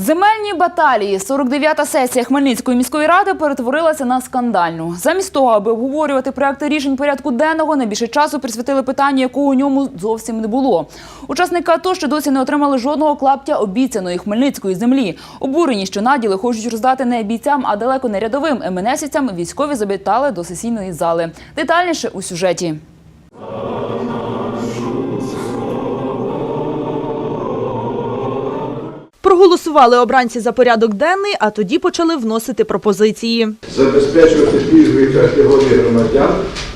Земельні баталії 49-та сесія Хмельницької міської ради перетворилася на скандальну. Замість того, аби обговорювати проекти рішень порядку денного, найбільше часу присвятили питанню, якого у ньому зовсім не було. Учасники АТО ще досі не отримали жодного клаптя обіцяної хмельницької землі. Обурені, що наділи хочуть роздати не бійцям, а далеко не рядовим МНСівцям, військові завітали до сесійної зали. Детальніше у сюжеті. Проголосували обранці за порядок денний, а тоді почали вносити пропозиції. забезпечувати пільгові категорії громадян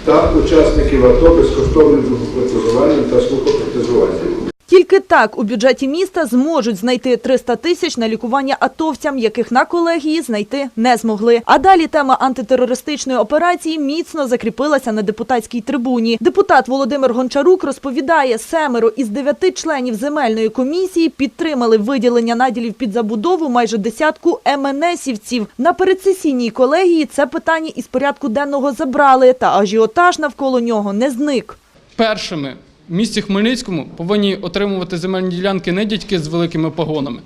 та учасників АТО безкоштовним протезуванням та слухопротезуванням. Тільки так у бюджеті міста зможуть знайти 300 тисяч на лікування атовцям, яких на колегії знайти не змогли. А далі тема антитерористичної операції міцно закріпилася на депутатській трибуні. Депутат Володимир Гончарук розповідає, семеро із дев'яти членів земельної комісії підтримали виділення наділів під забудову майже десятку МНСівців. На передсесійній колегії це питання із порядку денного забрали, та ажіотаж навколо нього не зник. першими в місті Хмельницькому повинні отримувати земельні ділянки не дядьки з великими погонами,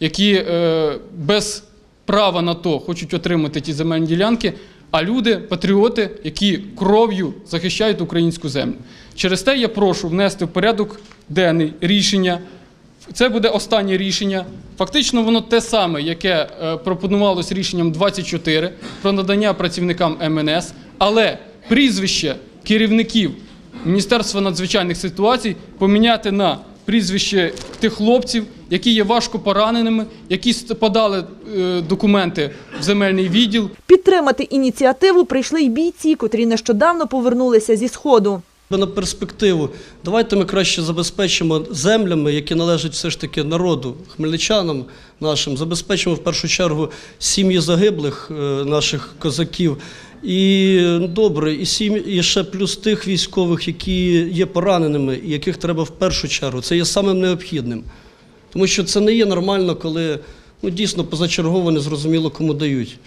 які е, без права на то хочуть отримати ті земельні ділянки, а люди, патріоти, які кров'ю захищають українську землю. Через те я прошу внести в порядок денний рішення. Це буде останнє рішення. Фактично, воно те саме, яке е, пропонувалось рішенням 24 про надання працівникам МНС, але прізвище керівників Міністерства надзвичайних ситуацій поміняти на прізвище тих хлопців, які є важко пораненими, які подали е, документи в земельний відділ, Підтримати ініціативу прийшли й бійці, котрі нещодавно повернулися зі сходу. На перспективу давайте ми краще забезпечимо землями, які належать все ж таки народу, хмельничанам нашим, забезпечимо в першу чергу сім'ї загиблих е, наших козаків. І ну, добре, і сім, і ще плюс тих військових, які є пораненими, і яких треба в першу чергу. Це є самим необхідним. Тому що це не є нормально, коли ну, дійсно позачергово незрозуміло кому дають.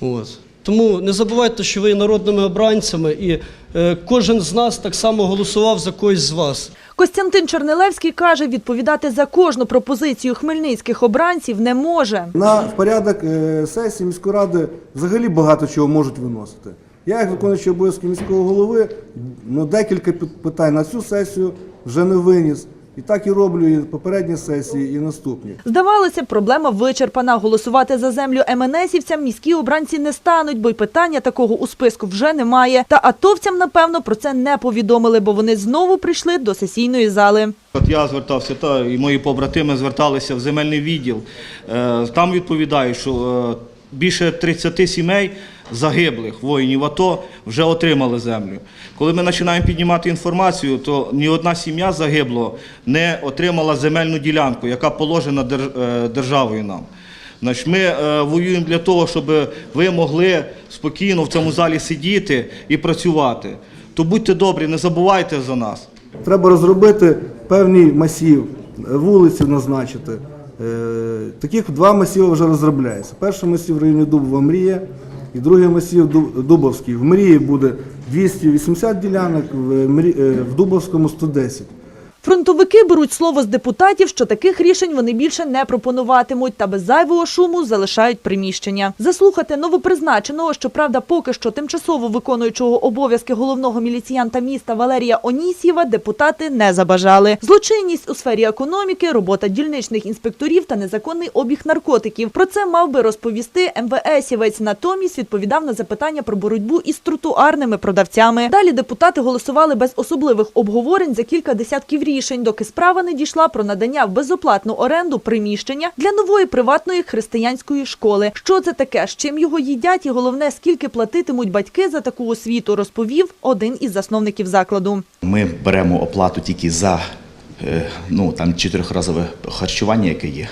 От. Тому не забувайте, що ви є народними обранцями, і е, кожен з нас так само голосував за когось з вас. Костянтин Чернилевський каже, відповідати за кожну пропозицію хмельницьких обранців не може. На порядок е, сесії міської ради взагалі багато чого можуть виносити. Я, як виконуючий обов'язки міського голови, ну, декілька пи- питань на цю сесію вже не виніс. І так і роблю і попередні сесії, і наступні. Здавалося, проблема вичерпана. Голосувати за землю МНСівцям міські обранці не стануть, бо й питання такого у списку вже немає. Та атовцям, напевно, про це не повідомили, бо вони знову прийшли до сесійної зали. От я звертався, та і мої побратими зверталися в земельний відділ. Е, Там відповідають, що е, більше 30 сімей загиблих воїнів АТО вже отримали землю. Коли ми починаємо піднімати інформацію, то ні одна сім'я загиблого не отримала земельну ділянку, яка положена е, державою нам. Значить, ми е, воюємо для того, щоб ви могли спокійно в цьому залі сидіти і працювати. То будьте добрі, не забувайте за нас. Треба розробити певний масів, вулиці назначити. Е, Таких два масиви вже розробляються. Перший масив в районі Дубова Мрія і другий масив Дуб- Дубовський. В Мрії буде 280 ділянок, в, е, в Дубовському 110. Фронтовики беруть слово з депутатів, що таких рішень вони більше не пропонуватимуть та без зайвого шуму залишають приміщення. Заслухати новопризначеного, щоправда, поки що тимчасово виконуючого обов'язки головного міліціянта міста Валерія Онісєва депутати не забажали. Злочинність у сфері економіки, робота дільничних інспекторів та незаконний обіг наркотиків. Про це мав би розповісти МВСівець. Натомість відповідав на запитання про боротьбу із тротуарними продавцями. Далі депутати голосували без особливих обговорень за кілька десятків рішень, доки справа не дійшла про надання в безоплатну оренду приміщення для нової приватної християнської школи. Що це таке, з чим його їдять, і головне, скільки платитимуть батьки за таку освіту, розповів один із засновників закладу. Ми беремо оплату тільки за е, ну, там, чотирьохразове харчування, яке є,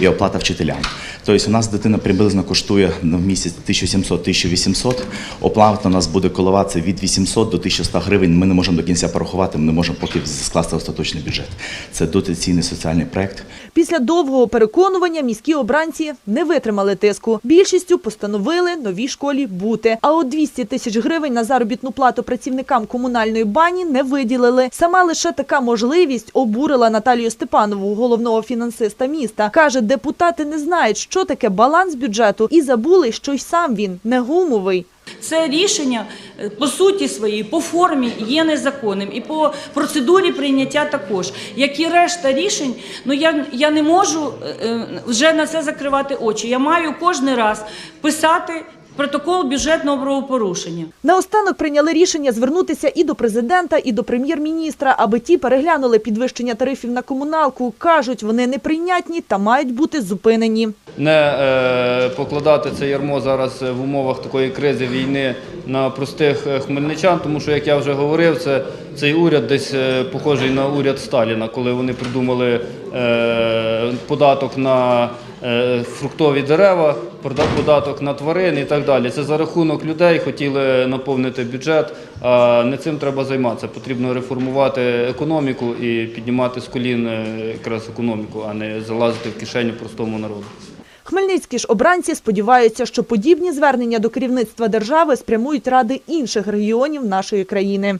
і оплата вчителям. Тобто у нас дитина приблизно коштує на в місяць 1700-1800, оплата у нас буде коливатися від 800 до 1100 гривень. Ми не можемо до кінця порахувати, ми не можемо поки скласти остаточний бюджет. Це дотаційний соціальний проект. Після довгого переконування міські обранці не витримали тиску. Більшістю постановили новій школі бути. А от 200 тисяч гривень на заробітну плату працівникам комунальної бані не виділили. Сама лише така можливість обурила Наталію Степанову, головного фінансиста міста. Каже, депутати не знають, що таке баланс бюджету, і забули, що й сам він не гумовий. Це рішення е, по суті своїй, по формі є незаконним і по процедурі прийняття також. Як і решта рішень, ну я, я не можу е, е, вже на це закривати очі. Я маю кожен раз писати протокол бюджетного правопорушення. Наостанок прийняли рішення звернутися і до президента, і до прем'єр-міністра, аби ті переглянули підвищення тарифів на комуналку. Кажуть, вони неприйнятні та мають бути зупинені. не е, покладати це ярмо зараз в умовах такої кризи війни на простих е, хмельничан, тому що, як я вже говорив, це цей уряд десь е, похожий на уряд Сталіна, коли вони придумали е, податок на фруктові дерева, податок на тварин і так далі. Це за рахунок людей хотіли наповнити бюджет, а не цим треба займатися. Потрібно реформувати економіку і піднімати з колін е, якраз економіку, а не залазити в кишеню простому народу. Хмельницькі ж обранці сподіваються, що подібні звернення до керівництва держави спрямують ради інших регіонів нашої країни.